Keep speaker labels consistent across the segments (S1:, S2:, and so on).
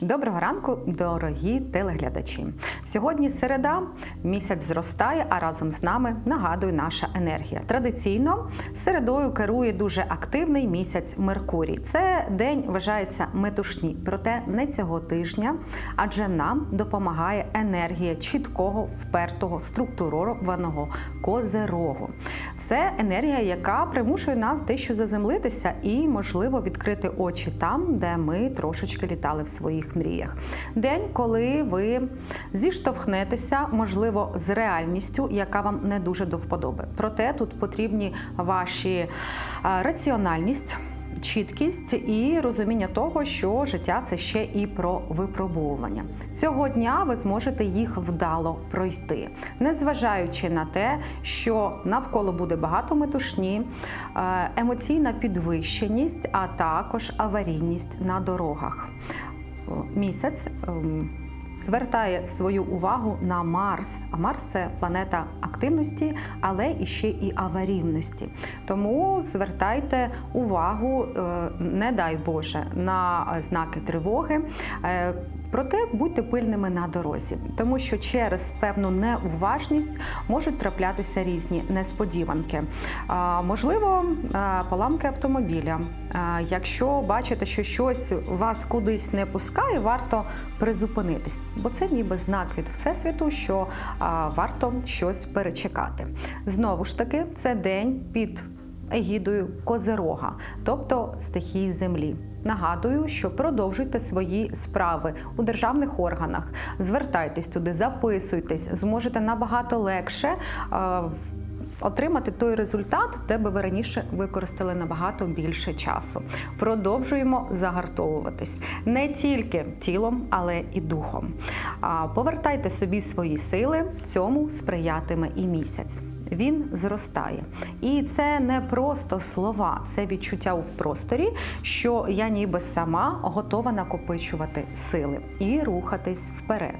S1: Доброго ранку, дорогі телеглядачі. Сьогодні середа, місяць зростає, а разом з нами нагадую наша енергія. Традиційно середою керує дуже активний місяць Меркурій. Це день вважається метушні, проте не цього тижня, адже нам допомагає енергія чіткого, впертого, структурованого козерогу. Це енергія, яка примушує нас дещо заземлитися і, можливо, відкрити очі там, де ми трошечки літали в своїх мріях. День, коли ви зіштовхнетеся, можливо, з реальністю, яка вам не дуже до вподоби. Проте тут потрібні ваші раціональність. Чіткість і розуміння того, що життя це ще і про випробовування. Цього дня ви зможете їх вдало пройти, незважаючи на те, що навколо буде багато метушні, е, емоційна підвищеність, а також аварійність на дорогах. Місяць. ем, Звертає свою увагу на Марс. А Марс це планета активності, але і ще і аварійності. Тому звертайте увагу, е, не дай Боже, на знаки тривоги. Проте будьте пильними на дорозі, тому що через певну неуважність можуть траплятися різні несподіванки. Можливо, е, поламки автомобіля. Якщо бачите, що щось вас кудись не пускає, варто призупинитись, бо це ніби знак від всесвіту, що варто щось перечекати. Знову ж таки, це день під егідою Козерога, тобто стихії землі. Нагадую, що продовжуйте свої справи у державних органах. Звертайтесь туди, записуйтесь, зможете набагато легше. е, Отримати той результат, де би ви раніше використали набагато більше часу. Продовжуємо загартовуватись не тільки тілом, але і духом. Повертайте собі свої сили, цьому сприятиме і місяць. Він зростає. І це не просто слова, це відчуття в просторі, що я ніби сама готова накопичувати сили і рухатись вперед.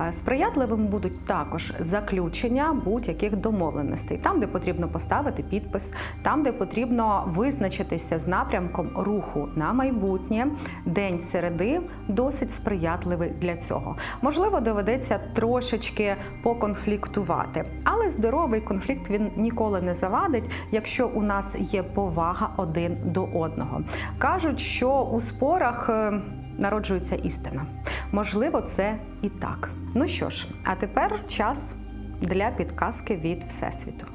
S1: Е, Сприятливим будуть також заключення будь-яких домовленостей, там, де потрібно поставити підпис, там, де потрібно визначитися з напрямком руху на майбутнє. День середи досить сприятливий для цього. Можливо, доведеться трошечки поконфліктувати, але здоровий конфлікт він ніколи не завадить, якщо у нас є повага один до одного. Кажуть, що у спорах. е, Народжується істина. Можливо, це і так. Ну що ж, а тепер час для підказки від Всесвіту.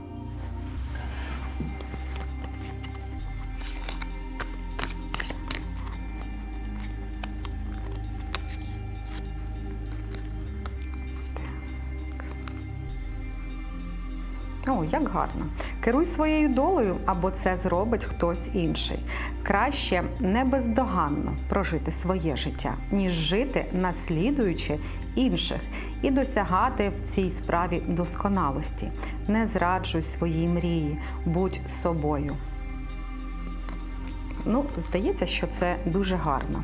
S1: О, як гарно. Керуй своєю долею, або це зробить хтось інший. Краще не бездоганно прожити своє життя, ніж жити, наслідуючи інших, і досягати в цій справі досконалості. Не зраджуй свої мрії, будь собою. Ну, здається, що це дуже гарно.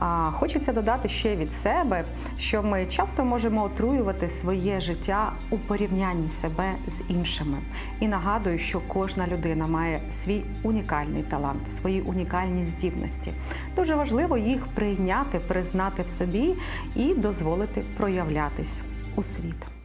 S1: А хочеться додати ще від себе, що ми часто можемо отруювати своє життя у порівнянні себе з іншими. І нагадую, що кожна людина має свій унікальний талант, свої унікальні здібності. Дуже важливо їх прийняти, признати в собі і дозволити проявлятись у світ.